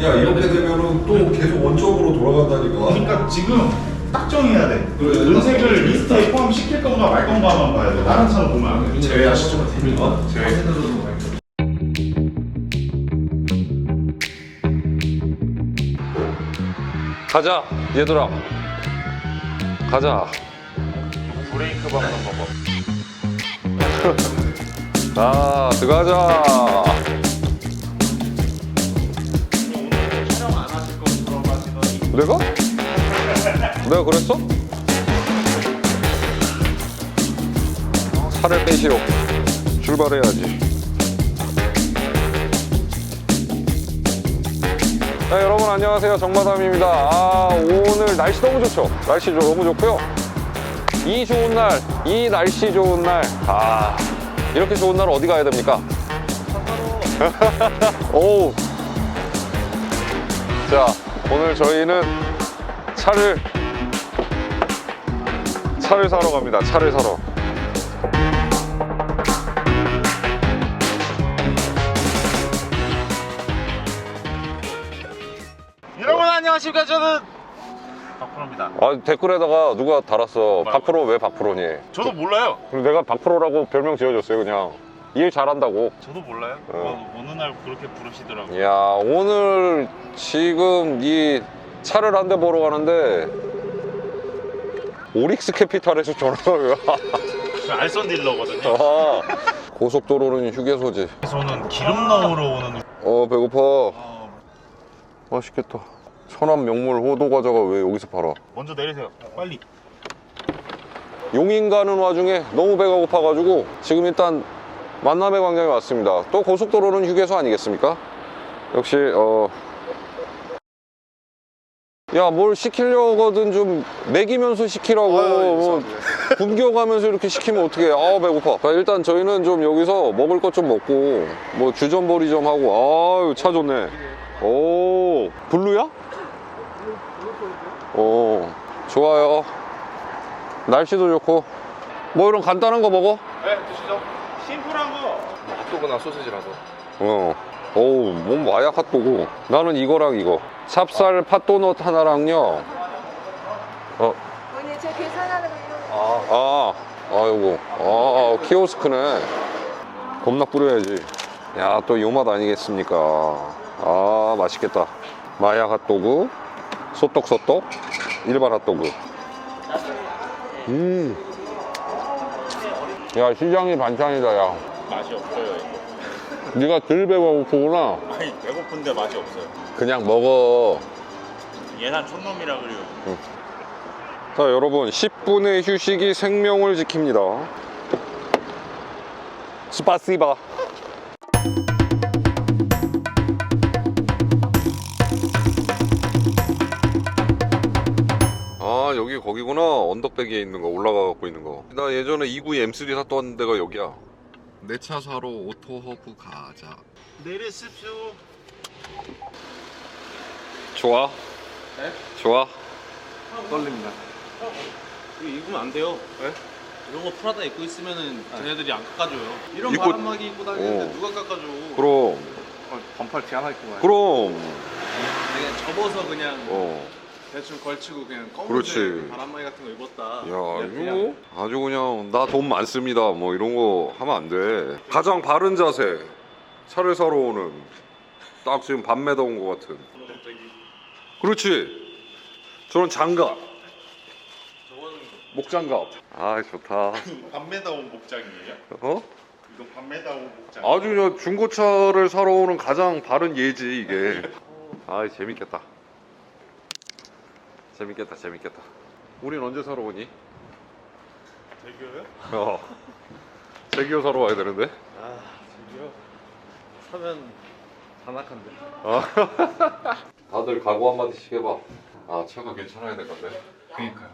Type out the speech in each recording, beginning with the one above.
야 이렇게 되면은 또 계속 원점으로 돌아간다니까. 그러니까 지금 딱 정해야 돼. 그 은색을 리스트에 포함시킬 건가 말 건가만 봐야 돼. 다른 차는 보면 안 돼. 제외하시죠. 어? 제외. 가자 얘들아 가자 브레이크 밟는 방법. 자 들어가자 내가? 내가 그랬어? 차를 빼시오 출발해야지 네, 여러분 안녕하세요 정마담입니다 아, 오늘 날씨 너무 좋죠 날씨 너무 좋고요 이 좋은 날 이 날씨 좋은 날 아 이렇게 좋은 날 어디 가야 됩니까? 오. 자 오늘 저희는 차를 차를 사러 갑니다. 차를 사러. 여러분 안녕하십니까 저는 박프로입니다. 아 댓글에다가 누가 달았어. 박프로 왜 박프로니? 저도 몰라요. 그리고 내가 박프로라고 별명 지어줬어요. 그냥 일 잘한다고. 저도 몰라요. 어. 어느 날 그렇게 부르시더라고요. 야 오늘 지금 이 차를 한 대 보러 가는데 오릭스 캐피탈에서 전화가 왜 와? 저 알선 딜러거든요. 아, 고속도로는 휴게소지. 저는 기름 넣으러 오는. 어 배고파. 어, 맛있겠다. 천안 명물 호도 과자가 왜 여기서 팔아? 먼저 내리세요. 빨리. 용인 가는 와중에 너무 배가 고파가지고 지금 일단 만남의 광장에 왔습니다. 또 고속도로는 휴게소 아니겠습니까? 역시 어. 야, 뭘 시키려거든 좀 먹이면서 시키라고. 뭐 굶겨가면서 이렇게 시키면 어떡해. 아우, 배고파. 자, 일단 저희는 좀 여기서 먹을 것 좀 먹고, 뭐 주전벌이 좀 하고, 아유, 차 좋네. 오, 블루야? 오, 좋아요. 날씨도 좋고. 뭐 이런 간단한 거 먹어? 네 드시죠. 심플한 거. 핫도그나 소세지라도 어. 어우, 몸 마약 핫도그. 나는 이거랑 이거. 찹쌀 팥도넛 하나랑요. 어, 언니 저 계산하는 거요. 아, 아이고. 아, 키오스크네. 겁나 뿌려야지. 야, 또 요 맛 아니겠습니까? 아, 맛있겠다. 마약 핫도그, 소떡소떡, 일반 핫도그. 음. 야, 시장이 반찬이다, 야. 맛이 없어요 이거. 네가 덜 배고프구나. 아니 배고픈데 맛이 없어요. 그냥 먹어. 예산 촌놈이라 그래요. 자, 여러분, 10분의 휴식이 생명을 지킵니다. 스파시바. 아, 여기 거기구나. 언덕배기에 있는 거, 올라가 갖고 있는 거. 나 예전에 2구에 M3 샀던 데가 여기야. 내 차 사러 오토허브 가자. 내리십시오. 좋아? 네? 좋아? 떨립니다. 이거 입으면 안 돼요. 왜? 이런 거 프라다 입고 있으면은 쟤네들이 안 깎아줘요. 이런 입고- 바람막이 입고 다니는데 어. 누가 깎아줘? 그럼, 어, 반팔 티 하나 입고 가요. 그럼. 그냥 접어서 그냥 어. 대충 걸치고 그냥 그렇지. 검은색 바람막이 같은 거 입었다. 야, 그냥 이거 그냥 아주 그냥 나 돈 많습니다. 뭐 이런 거 하면 안 돼. 가장 바른 자세. 차를 사러 오는 딱 지금 밤 매다 온 것 같은. 그렇지. 저런 장갑. 목장갑. 아, 좋다. 밤매다 온 목장이에요? 어? 이거 밤매다 온 목장. 아주 그냥 중고차를 사러 오는 가장 바른 예지 이게. 아, 재밌겠다. 재밌겠다, 재밌겠다. 우린 언제 사러 오니? 대교요? 어. 제기어 사러 와야 되는데. 아, 저기요. 사면 단악한데. 다들 각오 한마디씩 해봐. 아 차가 괜찮아야 될 건데. 그러니까요.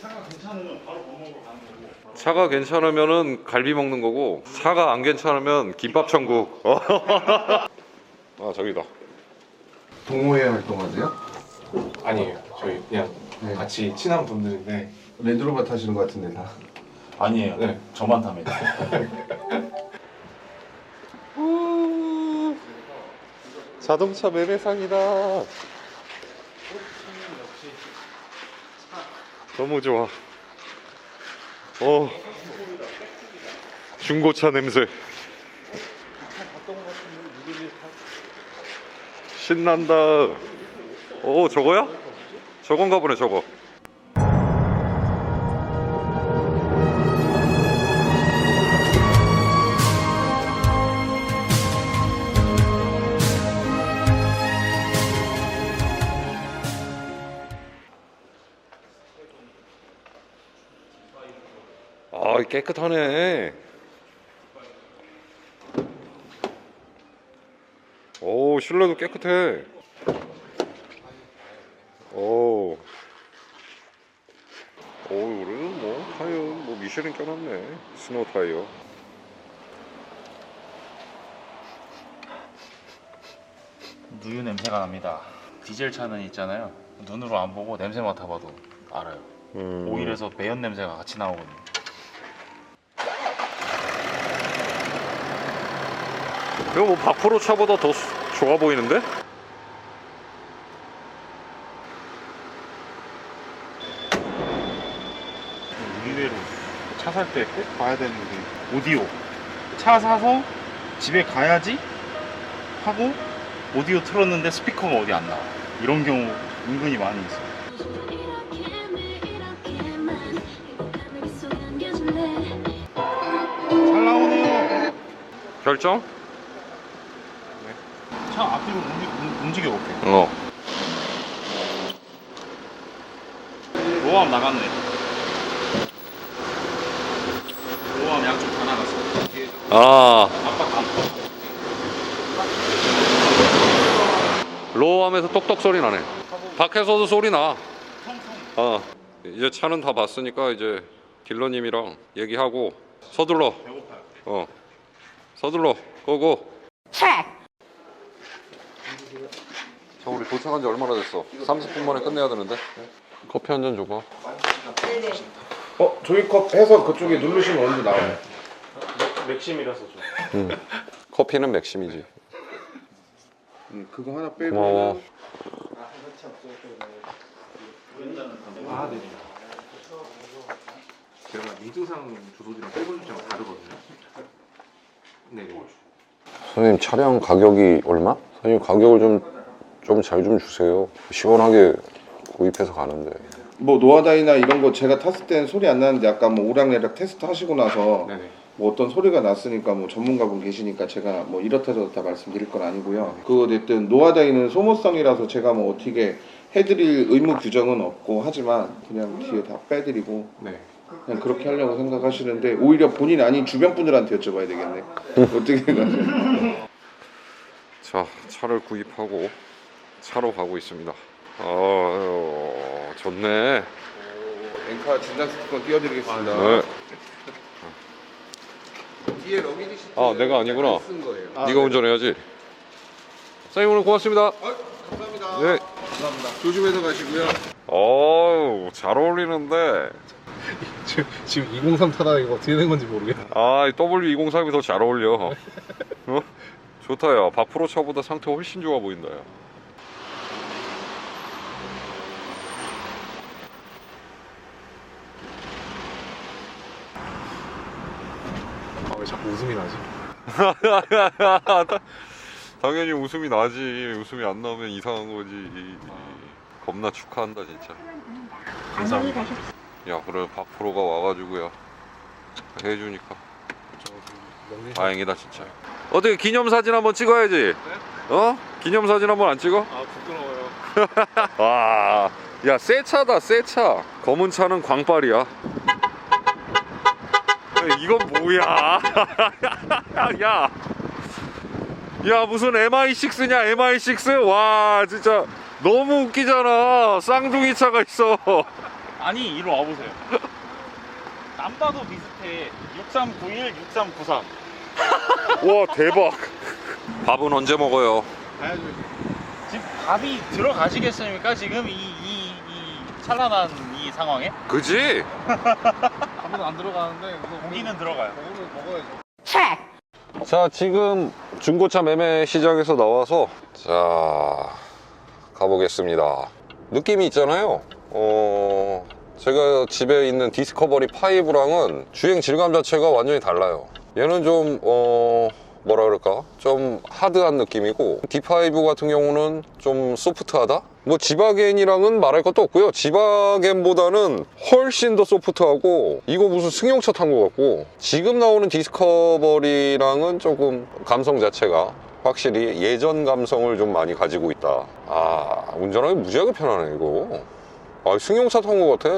차가 괜찮으면 바로 밥 먹으러 가는 거고. 차가 괜찮으면은 갈비 먹는 거고 차가 안 괜찮으면 김밥 천국. 어. 아 저기다. 동호회 활동하세요? 아니에요. 저희 그냥 네. 같이 친한 분들인데 랜드로버 타시는 것 같은데 다. 아니에요. 네. 저만 탑니다. 자 자동차 매매상이다. 너무 좋아. 어. 중고차 냄새. 신난다. 오, 저거야? 저건가 보네, 저거. 아, 깨끗하네. 오, 실내도 깨끗해. 오. 오, 우리는 뭐, 타이어, 뭐, 미쉐린 껴놨네. 스노우 타이어. 누유 냄새가 납니다. 디젤 차는 있잖아요. 눈으로 안 보고 냄새 맡아봐도 알아요. 음. 오일에서 매연 냄새가 같이 나오거든요. 이거 뭐, 박프로 차보다 더 수- 좋아 보이는데? 의외로 차 살 때 꼭 봐야 되는 게 오디오. 차 사서 집에 가야지 하고 오디오 틀었는데 스피커가 어디 안 나와. 이런 경우 은근히 많이 있어요. 잘 나오네요. 결정? 차 앞뒤로 움직, 움직여 볼게. 어. 로암 나갔네. 로암 양쪽 다 나갔어. 아, 압박 안. 로우 하면서 똑똑 소리 나네. 밖에서도 소리 나. 어. 이제 차는 다 봤으니까 이제 딜러님이랑 얘기하고 서둘러. 어. 서둘러. 고고. 자, 우리 도착한 지 얼마나 됐어? 30분 만에 끝내야 되는데. 커피 한 잔 줘봐. 어 종이컵 해서 그쪽에 누르시면 언제 나와요? 맥심이라서 좀. 커피는 맥심이지. 음, 그거 하나 빼고 고마워. 제가 민증상 주소지랑 빼고 주소지랑 다르거든요. 네. 선생님 차량 가격이 얼마? 선생님 가격을 좀 좀 잘 좀 주세요. 시원하게 구입해서 가는데. 뭐 노아다이나 이런 거 제가 탔을 때는 소리 안 나는데 아까 뭐 오락내락 테스트 하시고 나서 네네. 뭐 어떤 소리가 났으니까 뭐 전문가분 계시니까 제가 뭐 이렇다 저렇다 말씀드릴 건 아니고요. 그거 어쨌든 노아다이는 소모성이라서 제가 뭐 어떻게 해드릴 의무 규정은 없고 하지만 그냥 뒤에 다 빼드리고 네. 그냥 그렇게 하려고 생각하시는데 오히려 본인 아닌 주변 분들한테 여쭤봐야 되겠네. 어떻게 가세요? 자 차를 구입하고 차로 가고 있습니다. 아 좋네. 엔카 진단 스티커 띄워드리겠습니다. 네. 뒤에 러기지 시트 아 내가 아니구나. 쓴 거예요. 네가 운전해야지. 선생님 오늘 고맙습니다. 감사합니다. 네. 감사합니다. 조심해서 가시고요. 어우 잘 어울리는데. 지금, 지금 203 타다 이거 어떻게 된 건지 모르겠네. 아 W203이 더 잘 어울려. 어? 좋다 야. 박프로 차보다 상태 훨씬 좋아 보인다 야. 아, 왜 자꾸 웃음이 나지? 당연히 웃음이 나지. 웃음이 안 나오면 이상한 거지. 겁나 축하한다 진짜. 감사합니다. 야 그래 박프로가 와가지고야 해주니까 다행이다 진짜. 어떻게 기념 사진 한번 찍어야지. 어? 기념 사진 한번 안 찍어? 아 부끄러워요. 와, 야, 새 차다, 새 차. 검은 차는 광빨이야. 야, 이건 뭐야? 야, 야, 무슨 MI6냐, MI6? 와, 진짜 너무 웃기잖아. 쌍둥이 차가 있어. 아니 이리 와보세요. 안 봐도 비슷해. 6391, 6393. 와, 대박. 밥은 언제 먹어요? 지금 밥이 들어가시겠습니까? 지금 이, 이, 이 찬란한 이 상황에? 그지? 아무도 안 들어가는데 그거 고기는 들어가요. 고기를 먹어야지. 자 지금 중고차 매매 시장에서 나와서 자 가보겠습니다 느낌이 있잖아요 어 제가 집에 있는 디스커버리 5랑은 주행 질감 자체가 완전히 달라요 얘는 좀 어 뭐라 그럴까? 좀 하드한 느낌이고 D5 같은 경우는 좀 소프트하다? 뭐 지바겐이랑은 말할 것도 없고요. 지바겐보다는 훨씬 더 소프트하고 이거 무슨 승용차 탄 것 같고 지금 나오는 디스커버리랑은 조금 감성 자체가 확실히 예전 감성을 좀 많이 가지고 있다. 아 운전하기 무지하게 편하네 이거. 아 승용차 탄 것 같아.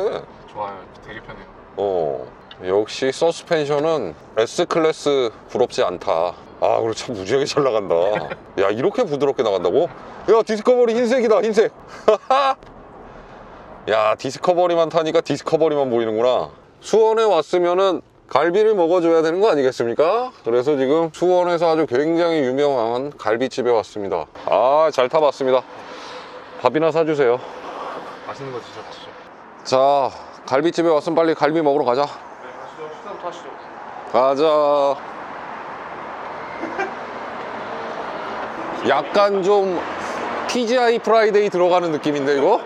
좋아요. 되게 편해요. 어 역시 서스펜션은 S클래스 부럽지 않다 아 그리고 참 무지하게 잘 나간다 야 이렇게 부드럽게 나간다고? 야 디스커버리 흰색이다 흰색 야 디스커버리만 타니까 디스커버리만 보이는구나 수원에 왔으면은 갈비를 먹어줘야 되는 거 아니겠습니까? 그래서 지금 수원에서 아주 굉장히 유명한 갈비집에 왔습니다 아 잘 타봤습니다 밥이나 사주세요 맛있는 거 드셔보시죠. 자 갈비집에 왔으면 빨리 갈비 먹으러 가자 식사부터 하시죠. 가자 약간 좀 TGI 프라이데이 들어가는 느낌인데 이거?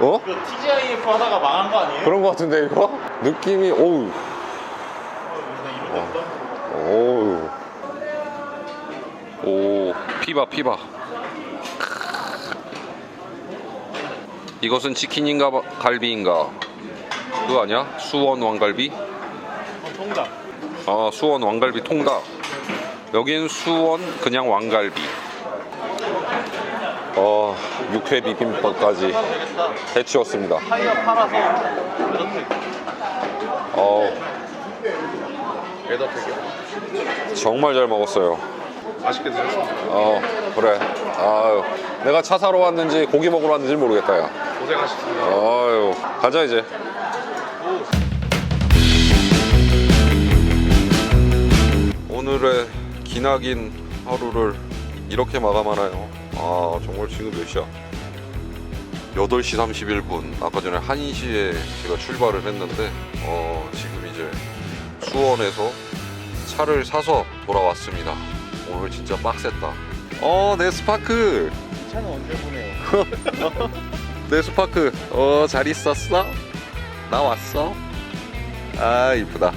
어? 그 TGIF 하다가 망한 거 아니에요? 그런 거 같은데 이거? 느낌이 오우 오우 오 피바 피바 이것은 치킨인가 바- 갈비인가 그거 아니야? 수원 왕갈비? 통닭. 아 수원 왕갈비 통닭 여긴 수원 그냥 왕갈비 어 육회 비빔밥까지 해치웠습니다. 어 정말 잘 먹었어요. 맛있게 드셨습니다. 어 그래. 아유 내가 차 사러 왔는지 고기 먹으러 왔는지 모르겠다 야. 고생하셨습니다. 아유 가자 이제. 오늘의 기나긴 하루를 이렇게 마감하나요 아 정말 지금 몇 시야? 8시 31분. 아까 전에 1시에 제가 출발을 했는데 어 지금 이제 수원에서 차를 사서 돌아왔습니다. 오늘 진짜 빡셌다. 어 네스파크! 차는 언제 보내요? 네스파크. 어 잘 있었어? 나 왔어? 아 이쁘다.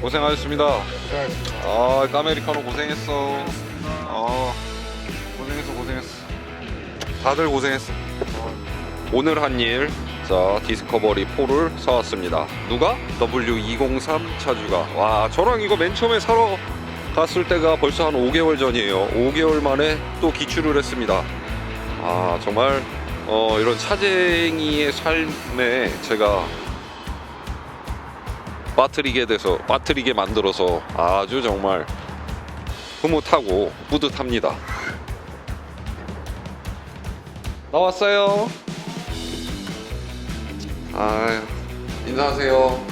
고생하셨습니다. 고생하셨습니다. 아 까메리카노 고생했어. 아 고생했어 고생했어 다들 고생했어. 오늘 한 일 자 디스커버리 4를 사왔습니다. 누가? W203 차주가. 와 저랑 이거 맨 처음에 사러 갔을 때가 벌써 한 5개월 전이에요. 5개월 만에 또 기출을 했습니다. 아 정말 어, 이런 차쟁이의 삶에 제가 빠뜨리게 돼서 빠뜨리게 만들어서 아주 정말 흐뭇하고 뿌듯합니다. 나왔어요. 아유 인사하세요.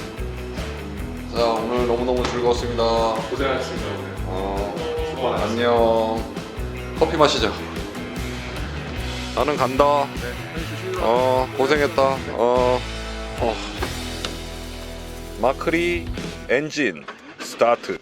자 오늘 너무너무 즐거웠습니다. 고생하셨습니다. 오늘. 어, 수고 많으셨습니다. 안녕. 커피 마시자. 나는 간다. 어, 고생했다. 어, 어. 마크리 엔진 스타트.